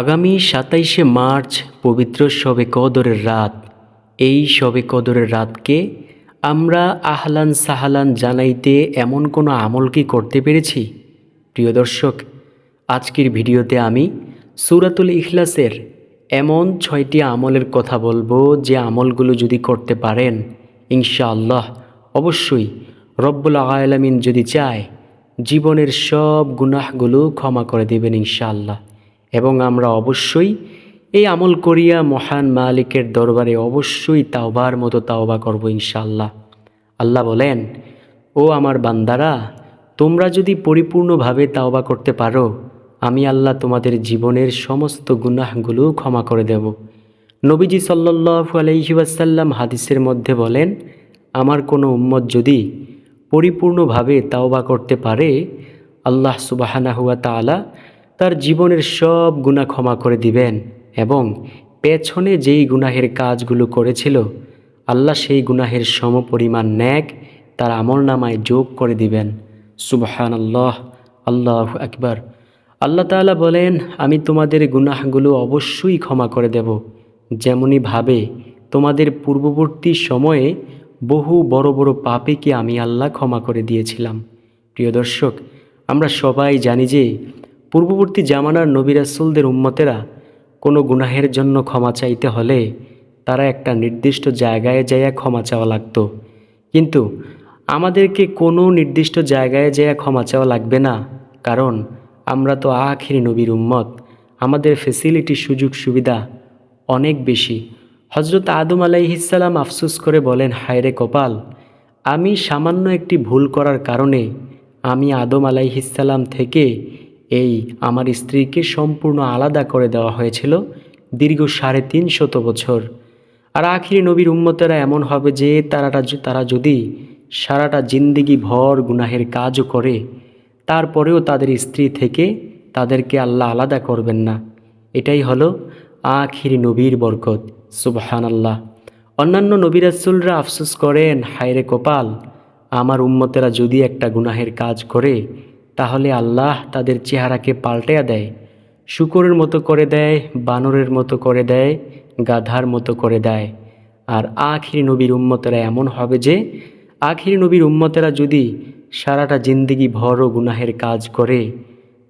আগামী সাতাইশে মার্চ পবিত্র শবে কদরের রাত। এই শবে কদরের রাতকে আমরা আহলান সাহালান জানাইতে এমন কোনো আমল কি করতে পেরেছি? প্রিয় দর্শক, আজকের ভিডিওতে আমি সুরাতুল ইখলাসের এমন ছয়টি আমলের কথা বলব যে আমলগুলো যদি করতে পারেন, ইনশাআল্লাহ অবশ্যই রব্বুল আলামিন যদি চায়, জীবনের সব গুনাহগুলো ক্ষমা করে দেবেন ইনশাআল্লাহ। এবং আমরা অবশ্যই এই আমল করিয়া মহান মালিকের দরবারে অবশ্যই তাওবার মতো তাওবা করব ইনশাল্লাহ আল্লাহ বলেন, ও আমার বান্দারা, তোমরা যদি পরিপূর্ণভাবে তাওবা করতে পারো, আমি আল্লাহ তোমাদের জীবনের সমস্ত গুনাহগুলো ক্ষমা করে দেব। নবীজি সাল্লাল্লাহু আলাইহি ওয়াসাল্লাম হাদিসের মধ্যে বলেন, আমার কোনো উম্মত যদি পরিপূর্ণভাবে তাওবা করতে পারে, আল্লাহ সুবাহানা হুয়া তাআলা তার জীবনের সব গুনাহ ক্ষমা করে দিবেন এবং পেছনে যেই গুনাহের কাজগুলো করেছিল, আল্লাহ সেই গুনাহের সম পরিমাণ ন্যাক তার আমল নামায় যোগ করে দিবেন। সুবহান আল্লাহ আল্লাহ আকবার। আল্লাহ তাআলা বলেন, আমি তোমাদের গুনাহগুলো অবশ্যই ক্ষমা করে দেব। যেমনইভাবে তোমাদের পূর্ববর্তী সময়ে বহু বড় বড় পাপেকে আমি আল্লাহ ক্ষমা করে দিয়েছিলাম। প্রিয় দর্শক, আমরা সবাই জানি যে পূর্ববর্তী জামানার নবী রাসূলদের উম্মতেরা কোনো গুনাহের জন্য ক্ষমা চাইতে হলে তারা একটা নির্দিষ্ট জায়গায় যাইয়া ক্ষমা চাওয়া লাগতো। কিন্তু আমাদেরকে কোনো নির্দিষ্ট জায়গায় যাইয়া ক্ষমা চাওয়া লাগবে না, কারণ আমরা তো আখিরি নবীর উম্মত। আমাদের ফেসিলিটি সুযোগ, সুবিধা অনেক বেশি। হজরত আদম আলাইহিসাল্লাম আফসুস করে বলেন হায়রে কপাল, আমি সামান্য একটি ভুল করার কারণে আমি আদম আলাইহিসাল্লাম থেকে এই আমার স্ত্রীকে সম্পূর্ণ আলাদা করে দেওয়া হয়েছিল দীর্ঘ সাড়ে তিন শত বছর। আর আখিরি নবীর উম্মতেরা এমন হবে যে তারাটা তারা যদি সারাটা জিন্দিগি ভর গুনাহের কাজও করে, তারপরেও তাদের স্ত্রী থেকে তাদেরকে আল্লাহ আলাদা করবেন না। এটাই হলো আখিরি নবীর বরকত। সুবহান আল্লাহ অন্যান্য নবিরাসুলরা আফসোস করেন, হায়রে কপাল, আমার উম্মতেরা যদি একটা গুনাহের কাজ করে তাহলে আল্লাহ তাদের চেহারাকে পাল্টাইয়া দেয়। শুকরের মতো করে দেয়, বানরের মতো করে দেয়, গাধার মতো করে দেয়। আর আখিরি নবীর উম্মতেরা এমন হবে যে, আখিরি নবীর উম্মতেরা যদি সারাটা জিন্দিগি ভর ও গুনাহের কাজ করে,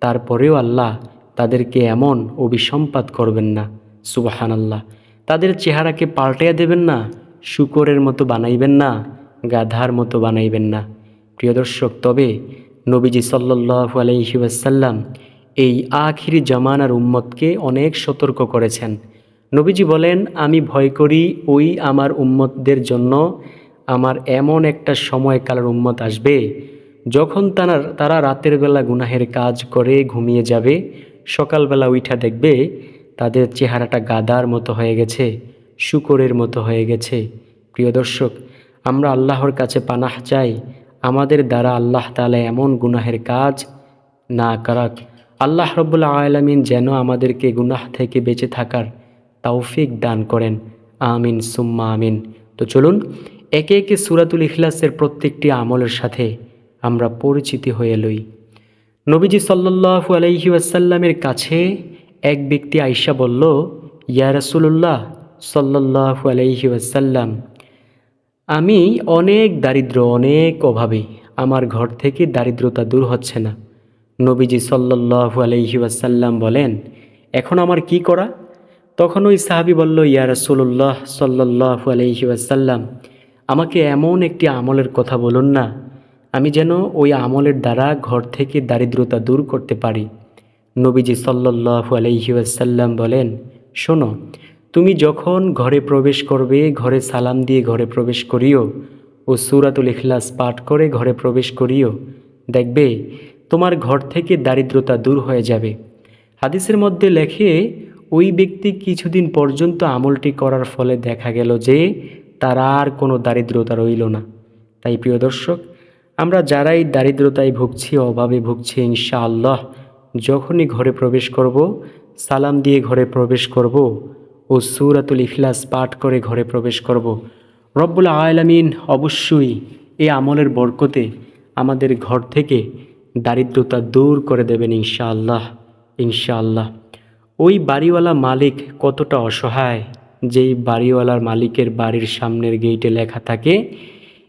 তারপরেও আল্লাহ তাদেরকে এমন অভিসম্পাত করবেন না। সুবাহান আল্লাহ তাদের চেহারাকে পাল্টাইয়া দেবেন না, শুকরের মতো বানাইবেন না, গাধার মতো বানাইবেন না। প্রিয় দর্শক, তবে নবীজি সাল্লাহু আলহি ওয়াসাল্লাম এই আখিরি জামানার উম্মতকে অনেক সতর্ক করেছেন। নবীজি বলেন, আমি ভয় করি ওই আমার উম্মতদের জন্য আমার এমন একটা সময়কালের উম্মত আসবে যখন তারা তারা রাতের বেলা গুনাহের কাজ করে ঘুমিয়ে যাবে, সকালবেলা উঠা দেখবে তাদের চেহারাটা গাদার মতো হয়ে গেছে, শুকরের মতো হয়ে গেছে। প্রিয় দর্শক, আমরা আল্লাহর কাছে পানাহ চাই আমাদের দ্বারা আল্লাহ তালা এমন গুনাহের কাজ না করাক। আল্লাহ রব্বুল্লা আলমিন যেন আমাদেরকে গুনাহ থেকে বেঁচে থাকার তৌফিক দান করেন। আমিন, সুম্মা আমিন। তো চলুন, একে একে সুরাতুল ইখলাসের প্রত্যেকটি আমলের সাথে আমরা পরিচিতি হয়ে লই। নবীজি সাল্লাহু আলাইহি ওয়াসাল্লামের কাছে এক ব্যক্তি আইসা বলল, ইয়া রাসুল্লাহ সাল্লাহু আলাইহি ওয়াসাল্লাম আমি অনেক দারিদ্র, অনেক অভাবে। আমার ঘর থেকে দারিদ্রতা দূর হচ্ছে না। নবীজি সাল্লাহু আলাইহি ওয়াসাল্লাম বলেন, এখন আমার কি করা? তখন ওই সাহাবি বলল, ইয়া রাসুল্লাহ সাল্লাহু আলাইহি ওয়াসাল্লাম, আমাকে এমন একটি আমলের কথা বলুন না। আমি যেন ওই আমলের দ্বারা ঘর থেকে দারিদ্রতা দূর করতে পারি। নবীজি সাল্লাহু আলাইহি ওয়াসাল্লাম বলেন, শোনো তুমি যখন ঘরে প্রবেশ করবে, ঘরে সালাম দিয়ে ঘরে প্রবেশ করিও ও সুরাতুল ইখলাস পাঠ করে ঘরে প্রবেশ করিও। দেখবে, তোমার ঘর থেকে দারিদ্রতা দূর হয়ে যাবে। হাদিসের মধ্যে লেখে, ওই ব্যক্তি কিছুদিন পর্যন্ত আমলটি করার ফলে দেখা গেল যে, তার আর কোনো দারিদ্রতা রইল না। তাই প্রিয় দর্শক, আমরা যারাই দারিদ্রতায় ভুগছি, অভাবে ভুগছি, ইনশাআল্লাহ, যখনই ঘরে প্রবেশ করব, সালাম দিয়ে ঘরে প্রবেশ করব ও সুরাতুল ইখলাস পাঠ করে ঘরে প্রবেশ করব। রব্বুল আলামিন অবশ্যই এই আমলের বরকতে আমাদের ঘর থেকে দারিদ্রতা দূর করে দেবেন ইনশাআল্লাহ ইনশাআল্লাহ। ওই বাড়িওয়ালা মালিক কতটা অসহায়, যেই বাড়িওয়ালার মালিকের বাড়ির সামনের গেইটে লেখা থাকে,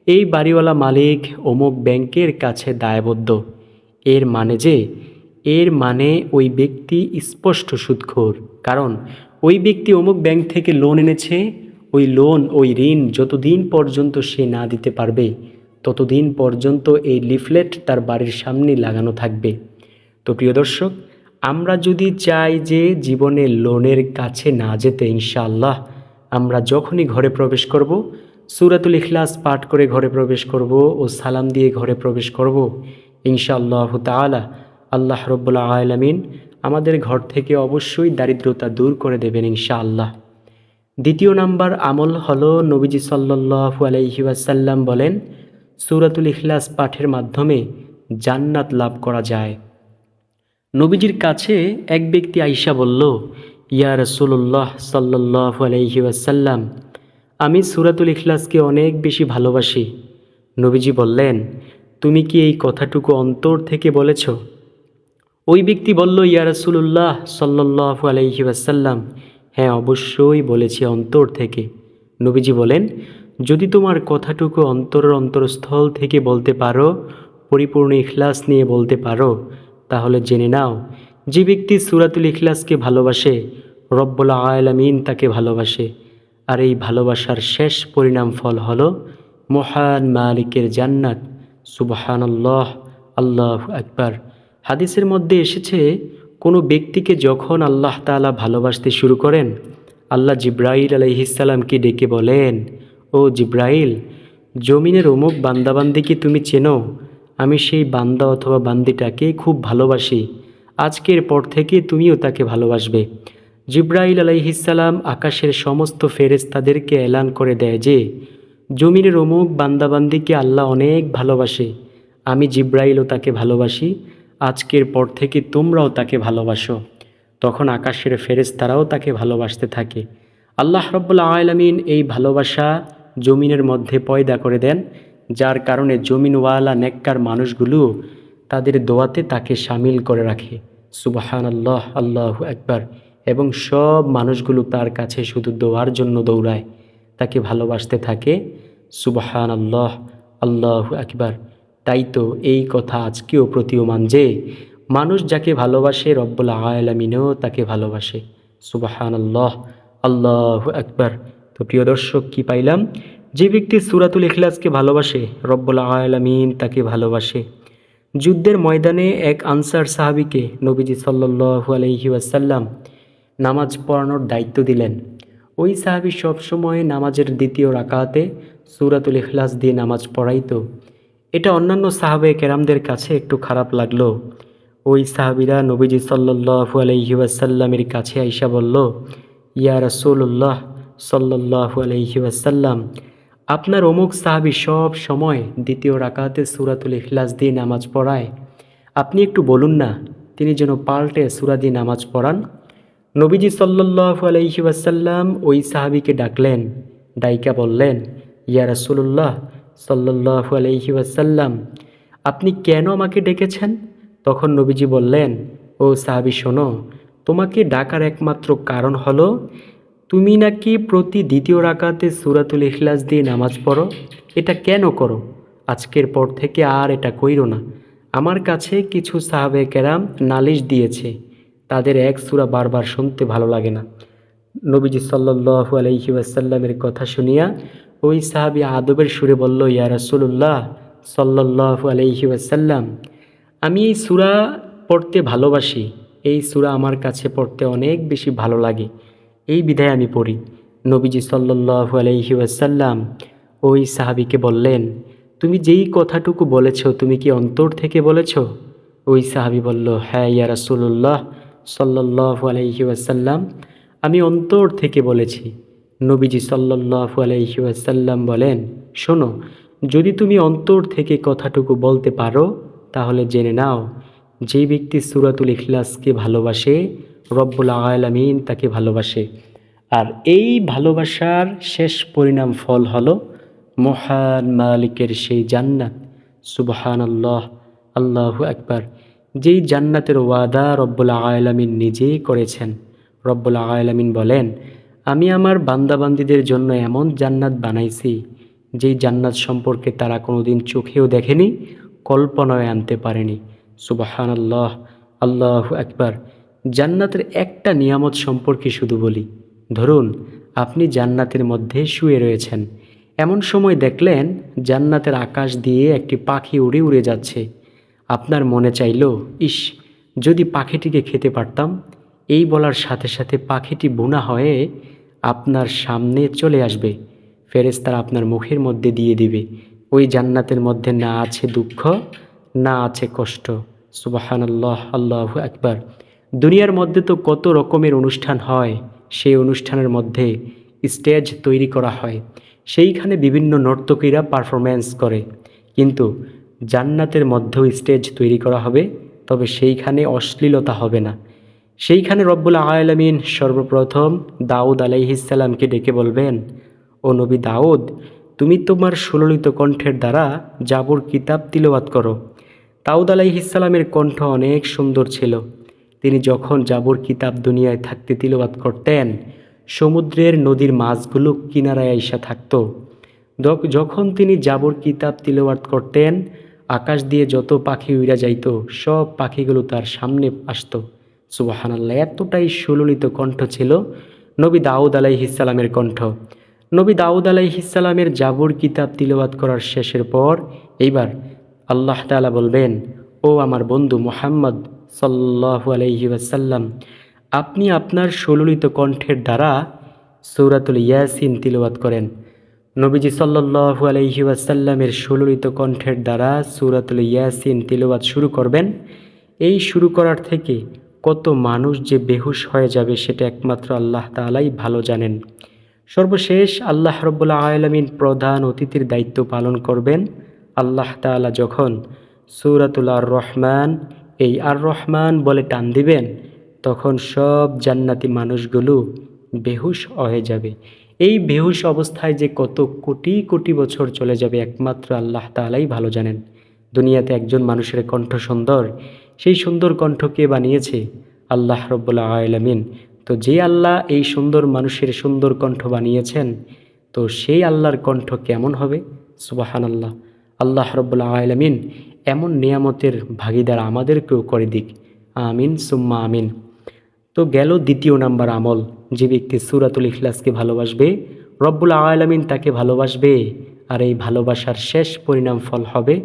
এই বাড়িওয়ালা মালিক অমুক ব্যাংকের কাছে দায়বদ্ধ। এর মানে যে, এর মানে ওই ব্যক্তি স্পষ্ট সুদখোর। কারণ ওই ব্যক্তি অমুক ব্যাংক থেকে লোন এনেছে, ওই লোন, ওই ঋণ যতদিন পর্যন্ত সে না দিতে পারবে, ততদিন পর্যন্ত এই লিফলেট তার বাড়ির সামনে লাগানো থাকবে। তো প্রিয় দর্শক, আমরা যদি চাই যে জীবনে লোনের কাছে না যেতে ইনশাআল্লাহ, আমরা যখনই ঘরে প্রবেশ করব, সুরাতুল ইখলাস পাঠ করে ঘরে প্রবেশ করব ও সালাম দিয়ে ঘরে প্রবেশ করব, ইনশাআল্লাহ তাআলা আল্লাহ রব্বুল্লা আলমিন আমাদের ঘর থেকে অবশ্যই দারিদ্রতা দূর করে দেবেন ইনশাআল্লাহ। দ্বিতীয় নাম্বার আমল হলো নবীজি সাল্লাল্লাহু আলাইহি ওয়াসাল্লাম বলেন, সুরাতুল ইখলাস পাঠের মাধ্যমে জান্নাত লাভ করা যায়। নবীজির কাছে এক ব্যক্তি আইসা বলল, ইয়া রাসূলুল্লাহ সাল্লাল্লাহু আলাইহি ওয়াসাল্লাম, আমি সুরাতুল ইখলাসকে অনেক বেশি ভালোবাসি। নবীজি বললেন, তুমি কি এই কথাটুকু অন্তর থেকে বলেছ? ওই ব্যক্তি বলল, ইয়া রাসূলুল্লাহ সাল্লাল্লাহু আলাইহি ওয়াসাল্লাম। হ্যাঁ অবশ্যই, বলেছি অন্তর থেকে। নবীজি বলেন, যদি তোমার কথাটুকু অন্তরের অন্তরস্থল থেকে বলতে পারো, পরিপূর্ণ ইখলাস নিয়ে বলতে পারো, তাহলে জেনে নাও, যে ব্যক্তি সুরাতুল ইখলাসকে ভালোবাসে, রব্বুল আলামিন তাকে ভালোবাসে। আর এই ভালোবাসার শেষ পরিণাম ফল হল মহান মালিকের জান্নাত। সুবহানাল্লাহ, আল্লাহ আকবার। হাদিসের মধ্যে এসেছে, কোনো ব্যক্তিকে যখন আল্লাহ তাআলা ভালোবাসতে শুরু করেন, আল্লাহ জিব্রাইল আলাইহিসাল্লামকে ডেকে বলেন, ও জিব্রাইল, জমিনের অমুক বান্দাবান্দিকে তুমি চেনো, আমি সেই বান্দা অথবা বান্দিটাকে খুব ভালোবাসি, আজকের পর থেকে তুমিও তাকে ভালোবাসবে। জিব্রাইল আলাইহিসাল্লাম আকাশের সমস্ত ফেরেস্তাদেরকে এলান করে দেয় যে, জমিনের অমুক বান্দাবান্দিকে আল্লাহ অনেক ভালোবাসে, আমি জিব্রাইলও তাকে ভালোবাসি আজকের পর থেকে তোমরাও তাকে ভালোবাসো। তখন আকাশের ফেরেস্তারাও তাকে ভালোবাসতে থাকে। আল্লাহ রব্বুল্লা আলমিন এই ভালোবাসা জমিনের মধ্যে পয়দা করে দেন, যার কারণে জমিনওয়ালা নেককার মানুষগুলো তাদের দোয়াতে তাকে সামিল করে রাখে। সুবাহান আল্লাহ আল্লাহ একবার এবং সব মানুষগুলো তার কাছে শুধু দোয়ার জন্য দৌড়ায়। তাকে ভালোবাসতে থাকে। সুবাহান আল্লাহ আল্লাহ একবার তাই তো এই কথা আজকেও প্রতীয়মান যে মানুষ যাকে ভালোবাসে রব্বুল আয়ালামিনও তাকে ভালোবাসে। সুবাহান আল্লাহ আল্লাহ একবার তো প্রিয় দর্শক, কী পাইলাম? যে ব্যক্তি সুরাতুল ইখলাসকে ভালোবাসে, রব্বুল আয়ালামিন তাকে ভালোবাসে। যুদ্ধের ময়দানে এক আনসার সাহাবিকে নবীজি সাল্লু আলহি ওয়াসাল্লাম নামাজ পড়ানোর দায়িত্ব দিলেন। ওই সাহাবি সবসময় নামাজের দ্বিতীয় রাকাতে সুরাতুল ইখলাস দিয়ে নামাজ পড়াইতো। এটা অন্যান্য সাহাবে কেরামদের কাছে একটু খারাপ লাগল। ওই সাহাবিরা নবীজি সাল্লু আলহি ওয়াসাল্লামের কাছে আইসা বলল, ইয়া রসুল্লাহ সাল্লাহু আলহি ওয়াসাল্লাম, আপনার অমুক সাহাবি সব সময় দ্বিতীয় রাকাতে সুরাতুল ইখলাস দিয়ে নামাজ পড়ায়। আপনি একটু বলুন না, তিনি যেন পাল্টে সুরা দিয়ে নামাজ পড়ান? নবীজি সাল্লাহু আলহি ওয়াসাল্লাম ওই সাহাবিকে ডাকলেন, ডাইকা বললেন, ইয়া রাসুল্লাহ সাল্লাহু আলহি ওয়াসাল্লাম, আপনি কেন আমাকে ডেকেছেন? তখন নবীজি বললেন, ও সাহাবি, শোনো, তোমাকে ডাকার একমাত্র কারণ হলো, তুমি নাকি প্রতি দ্বিতীয় রাকাতে সুরাতুল ইখলাস দিয়ে নামাজ পড়ো। এটা কেন করো? আজকের পর থেকে আর এটা কইরো না। আমার কাছে কিছু সাহাবে কেরাম নালিশ দিয়েছে। তাদের এক সুরা বারবার শুনতে ভালো লাগে না। নবীজি সাল্লু আলহি ওয়াসাল্লামের কথা শুনিয়া ওই সাহাবি আদবের সুরে বলল, ইয়া রাসুল্লাহ সাল্লাহু আলহি ওয়াসাল্লাম, আমি এই সুরা পড়তে ভালোবাসি। এই সুরা আমার কাছে পড়তে অনেক বেশি ভালো লাগে। এই বিধায় আমি পড়ি। নবীজি সাল্লু আলহি ওয়াসাল্লাম ওই সাহাবিকে বললেন, তুমি যেই কথাটুকু বলেছ, তুমি কি অন্তর থেকে বলেছ? ওই সাহাবি বলল হ্যাঁ ইয়া রাসুল্লাহ সাল্লাহু আলহি ওয়াসাল্লাম, আমি অন্তর থেকে বলেছি। নবীজি সাল্লাহু আলহি ওয়াসাল্লাম বলেন, শোনো, যদি তুমি অন্তর থেকে কথাটুকু বলতে পারো, তাহলে জেনে নাও, যে ব্যক্তি সুরাতুল ইখলাসকে ভালোবাসে, রব্বুল আলামিন তাকে ভালোবাসে। আর এই ভালোবাসার শেষ পরিণাম ফল হলো মহান মালিকের সেই জান্নাত। সুবহান আল্লাহ আল্লাহু একবার যেই জান্নাতের ওয়াদা রব্বুল আলামিন নিজেই করেছেন। রব্বুল আলামিন বলেন আমি আমার বান্দাবান্দিদের জন্য এমন জান্নাত বানাইছি, যেই জান্নাত সম্পর্কে তারা কোনোদিন চোখেও দেখেনি কল্পনায় আনতে পারেনি। সুবাহান আল্লাহ আল্লাহ একবার জান্নাতের একটা নিয়ামত সম্পর্কে শুধু বলি, ধরুন, আপনি জান্নাতের মধ্যে শুয়ে রয়েছেন। এমন সময় দেখলেন, জান্নাতের আকাশ দিয়ে একটি পাখি উড়ে উড়ে যাচ্ছে। আপনার মনে চাইল, ইস, যদি পাখিটিকে খেতে পারতাম? এই বলার সাথে সাথে পাখিটি বোনা হয়ে আপনার সামনে চলে আসবে। ফেরেস্তারা আপনার মুখের মধ্যে দিয়ে দিবে। ওই জান্নাতের মধ্যে না আছে দুঃখ, না আছে কষ্ট। সুবাহান আল্লাহ আল্লাহ একবার দুনিয়ার মধ্যে তো কত রকমের অনুষ্ঠান হয়। সেই অনুষ্ঠানের মধ্যে স্টেজ তৈরি করা হয়। সেইখানে বিভিন্ন নর্তকীরা পারফরম্যান্স করে। কিন্তু জান্নাতের মধ্যেও স্টেজ তৈরি করা হবে, তবে সেইখানে অশ্লীলতা হবে না। সেইখানে রব্বুল আলমিন সর্বপ্রথম দাউদ আলাইহিসাল্লামকে ডেকে বলবেন, ও নবী দাউদ, তুমি তোমার সুললিত কণ্ঠের দ্বারা জাবর কিতাব তিলবাত করো। দাউদ আলাইহিসাল্লামের কণ্ঠ অনেক সুন্দর ছিল। তিনি যখন জাবর কিতাব দুনিয়ায় থাকতে তিলবাত করতেন, সমুদ্রের নদীর মাছগুলো কিনারায় আইসা থাকতো। যখন তিনি জাবর কিতাব তিলবাত করতেন, আকাশ দিয়ে যত পাখি উড়া যাইত, সব পাখিগুলো তার সামনে আসতো। সুবাহানাল্লাহ, এতটাই সুললিত কণ্ঠ ছিল নবী দাউদ আলাইহিসালামের কণ্ঠ। নবী দাউদ আলাইহিসালামের জাবর কিতাব তিলবাত করার শেষের পর এইবার আল্লাহ তাআলা বলবেন, ও আমার বন্ধু মোহাম্মদ সাল্লাহু আলাইহি ওয়াসাল্লাম, আপনি আপনার সুললিত কণ্ঠের দ্বারা সৌরাতুল ইয়াসিন তিলবাত করেন। নবীজি সাল্লাহু আলাইহি ওয়াসাল্লামের সুললিত কণ্ঠের দ্বারা সুরাতুল ইয়াসিন তিলবাত শুরু করবেন। এই শুরু করার থেকে কত মানুষ যে বেহুশ হয়ে যাবে সেটা একমাত্র আল্লাহ তাআলাই ভালো জানেন। সর্বশেষ আল্লাহ রব্বুল্লা আলমিন প্রধান অতিথির দায়িত্ব পালন করবেন আল্লাহ তাআলা যখন সূরাতুল আর রহমান এই আর রহমান বলে টান দিবেন, তখন সব জান্নাতি মানুষগুলো বেহুশ হয়ে যাবে। এই বেহুশ অবস্থায় যে কত কোটি কোটি বছর চলে যাবে একমাত্র আল্লাহ তাআলাই ভালো জানেন। দুনিয়াতে একজন মানুষের কণ্ঠ সুন্দর সেই সুন্দর কণ্ঠ কে বানিয়েছে আল্লাহ রব্বুল্লা আলমিন। তো যে আল্লাহ এই সুন্দর মানুষের সুন্দর কণ্ঠ বানিয়েছেন, তো সেই আল্লাহর কণ্ঠ কেমন হবে? সুবাহান আল্লাহ আল্লাহ রব্বুল্লা আলমিন এমন নিয়ামতের ভাগিদার আমাদেরকেও করে দিক। আমিন, সুম্মা আমিন। তো গেল দ্বিতীয় নাম্বার আমল। যে ব্যক্তি সুরাতুল ইখলাসকে ভালোবাসবে, রব্বুল আলামিন তাকে ভালোবাসবে, আর এই ভালোবাসার শেষ পরিণাম ফল হবে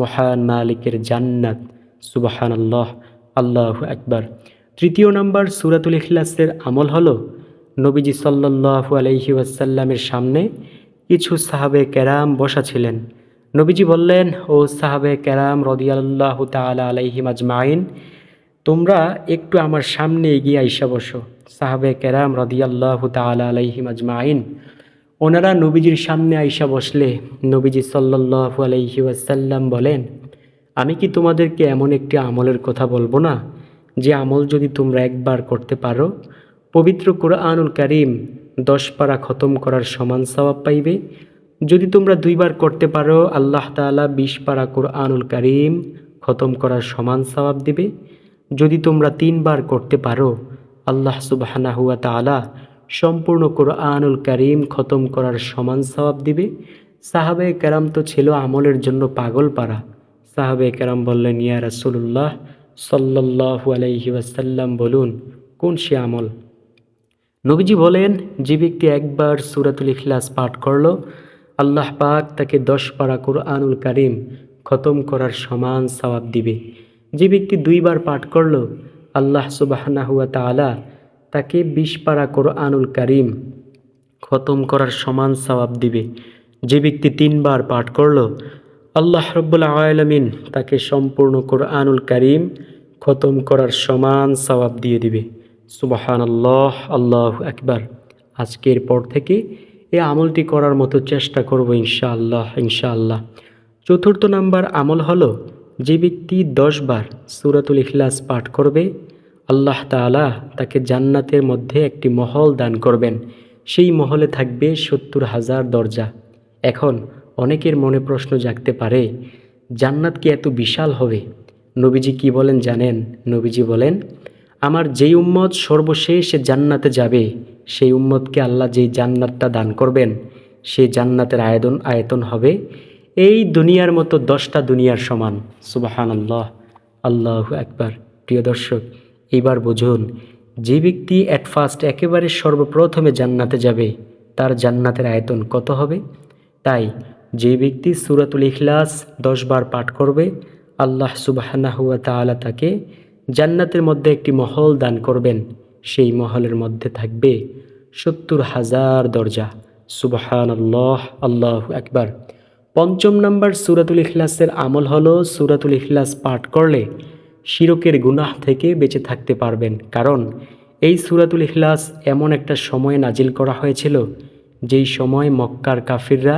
মহান মালিকের জান্নাত। সুবাহান আল্লাহ আল্লাহ একবার তৃতীয় নম্বর সুরাতুল ইখলাসের আমল হলো নবীজি সাল্লাল্লাহু আলাইহি ওয়াসাল্লামের সামনে কিছু সাহাবে ক্যারাম বসা ছিলেন। নবীজি বললেন, ও সাহাবে কেরাম রদিয়াল্লাহ তালা আলাইহিম আজমাইন তোমরা একটু আমার সামনে এগিয়ে আইসা বসো। সাহাবে কেরাম রদিয়াল্লাহ তালা আলাইহিম আজমাইন ওনারা নবীজির সামনে আইসা বসলে নবীজি সাল্লাল্লাহু আলাইহি ওয়াসাল্লাম বলেন আমি কি তোমাদেরকে এমন একটি আমলের কথা বলব না? যে আমল যদি তোমরা একবার করতে পারো, পবিত্র কোরআনুল কারিম দশ পারা খতম করার সমান সওয়াব পাইবে। যদি তোমরা দুইবার করতে পারো, আল্লাহ তাআলা বিশ পারা কোরআনুল কারিম খতম করার সমান সওয়াব দিবে। যদি তোমরা তিনবার করতে পারো, আল্লাহ সুবাহানা হুয়া তাআলা সম্পূর্ণ কোরআনুল কারিম খতম করার সমান সওয়াব দিবে। সাহাবে কেরাম তো ছিল আমলের জন্য পাগল পারা। সাহাবে কেরাম বললেন, ইয়া রাসূলুল্লাহ, সাল্লাল্লাহু আলাইহি ওয়াসাল্লাম বলুন, কোন সে আমল? নবীজি বলেন, যে ব্যক্তি একবার সুরাতুল ইখলাস পাঠ করল, আল্লাহ পাক তাকে দশ পারা কোরআনুল কারিম খতম করার সমান সওয়াব দিবে। যে ব্যক্তি দুইবার পাঠ করল, আল্লাহ সুবাহানা হুয়া তাআলা তাকে বিশ পারা কোরআনুল কারিম খতম করার সমান সওয়াব দিবে। যে ব্যক্তি তিনবার পাঠ করল আল্লাহ রব্বুল আলমিন তাকে সম্পূর্ণ কোরআনুল কারিম খতম করার সমান সওয়াব দিয়ে দিবে। সুবাহান আল্লাহ আল্লাহ একবার আজকের পর থেকে এই আমলটি করার মতো চেষ্টা করব ইনশাআল্লাহ ইনশাআল্লাহ। চতুর্থ নাম্বার আমল হলো যে ব্যক্তি দশবার সুরাতুল ইখলাস পাঠ করবে, আল্লাহ তাআলা তাকে জান্নাতের মধ্যে একটি মহল দান করবেন। সেই মহলে থাকবে সত্তর হাজার দরজা। এখন অনেকের মনে প্রশ্ন জাগতে পারে, জান্নাত কি এত বিশাল হবে? নবীজি কি বলেন জানেন? নবীজি বলেন, আমার যেই উম্মত সর্বশেষ জান্নাতে যাবে, সেই উম্মতকে আল্লাহ যেই জান্নাতটা দান করবেন, সেই জান্নাতের আয়তন আয়তন হবে এই দুনিয়ার মতো দশটা দুনিয়ার সমান। সুবাহান আল্লাহ আল্লাহ একবার প্রিয় দর্শক এইবার বুঝুন, যে ব্যক্তি অ্যাট ফার্স্ট একেবারে সর্বপ্রথমে জান্নাতে যাবে, তার জান্নাতের আয়তন কত হবে? তাই যে ব্যক্তি সুরাতুল ইখলাস দশ বার পাঠ করবে, আল্লাহ সুবাহানা হুয়া তাআলা তাকে জান্নাতের মধ্যে একটি মহল দান করবেন। সেই মহলের মধ্যে থাকবে সত্তর হাজার দরজা। সুবাহান আল্লাহ আল্লাহ একবার পঞ্চম নম্বর সুরাতুল ইখলাসের আমল হলো সুরাতুল ইখলাস পাঠ করলে শিরকের গুনাহ থেকে বেঁচে থাকতে পারবেন। কারণ এই সুরাতুল ইখলাস এমন একটা সময়ে নাজিল করা হয়েছিল, যেই সময় মক্কার কাফিররা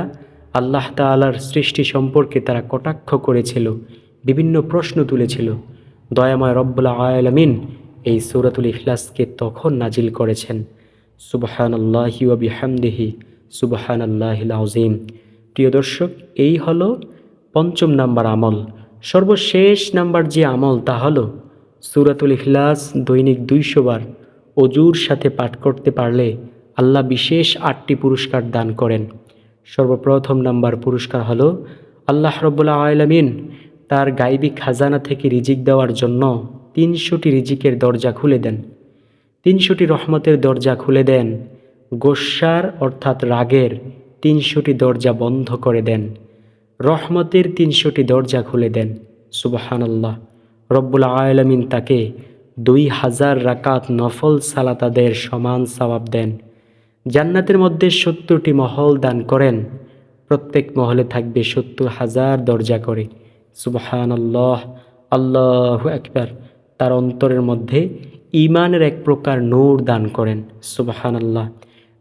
আল্লাহ তাআলার সৃষ্টি সম্পর্কে তারা কটাক্ষ করেছিল, বিভিন্ন প্রশ্ন তুলেছিল। দয়াময় রব্বুল আয়ালামিন এই সুরাতুল ইখলাসকে তখন নাজিল করেছেন। সুবহান আল্লাহি বিহামদিহি সুবহান প্রিয় দর্শক, এই হলো পঞ্চম নাম্বার আমল। সর্বশেষ নাম্বার যে আমল তা হলো সুরাতুল ইখলাস দৈনিক দুইশো বার অজুর সাথে পাঠ করতে পারলে আল্লাহ বিশেষ আটটি পুরস্কার দান করেন। সর্বপ্রথম নাম্বার পুরস্কার হলো আল্লাহ রব্বুল্লা আলমিন তার গাইবী খাজানা থেকে রিজিক দেওয়ার জন্য তিনশোটি রিজিকের দরজা খুলে দেন। তিনশোটি রহমতের দরজা খুলে দেন। গোস্বার অর্থাৎ রাগের তিনশোটি দরজা বন্ধ করে দেন। রহমতের তিনশোটি দরজা খুলে দেন। সুবাহান আল্লাহ রব্বুল আলমিন তাকে দুই হাজার রাকাত নফল সালাতাদের সমান সবাব দেন। জান্নাতের মধ্যে সত্তরটি মহল দান করেন। প্রত্যেক মহলে থাকবে সত্তর হাজার দরজা করে। সুবাহান আল্লাহ আল্লাহ একবার তার অন্তরের মধ্যে ইমানের এক প্রকার নূর দান করেন। সুবাহান আল্লাহ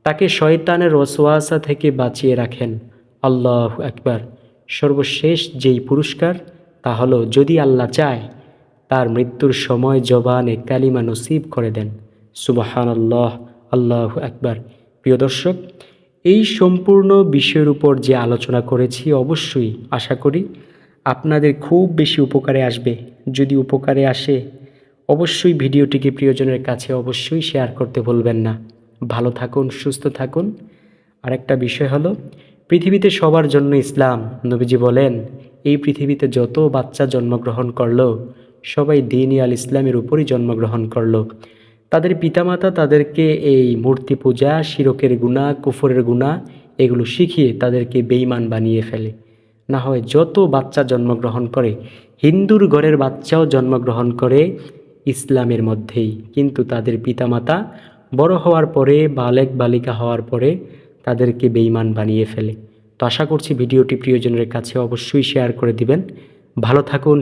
তাকে শয়তানের রসোয়াসা থেকে বাঁচিয়ে রাখেন। আল্লাহ একবার সর্বশেষ যেই পুরস্কার, তা হলো যদি আল্লাহ চায়, তার মৃত্যুর সময় জবানে কালিমা নসিব করে দেন। সুবাহান আল্লাহ আল্লাহ একবার প্রিয় দর্শক, এই সম্পূর্ণ বিষয়ের উপর যে আলোচনা করেছি, অবশ্যই আশা করি আপনাদের খুব বেশি উপকারে আসবে। যদি উপকারে আসে, অবশ্যই ভিডিওটিকে প্রিয়জনের কাছে অবশ্যই শেয়ার করতে ভুলবেন না। ভালো থাকুন, সুস্থ থাকুন। আরেকটা বিষয় হলো, পৃথিবীতে সবার জন্য ইসলাম, নবীজি বলেন, এই পৃথিবীতে যত বাচ্চা জন্মগ্রহণ করল, সবাই দিন আল ইসলামের উপরই জন্মগ্রহণ করল। তাদের পিতামাতা তাদেরকে এই মূর্তি পূজা, শিরকের গুণা, কুফরের গুণা এগুলো শিখিয়ে তাদেরকে বেইমান বানিয়ে ফেলে। না হয় যত বাচ্চা জন্মগ্রহণ করে, হিন্দুর ঘরের বাচ্চাও জন্মগ্রহণ করে ইসলামের মধ্যেই। কিন্তু তাদের পিতামাতা বড় হওয়ার পরে, বালেক বালিকা হওয়ার পরে তাদেরকে বেইমান বানিয়ে ফেলে। তো আশা করছি ভিডিওটি প্রিয়জনের কাছে অবশ্যই শেয়ার করে দিবেন। ভালো থাকুন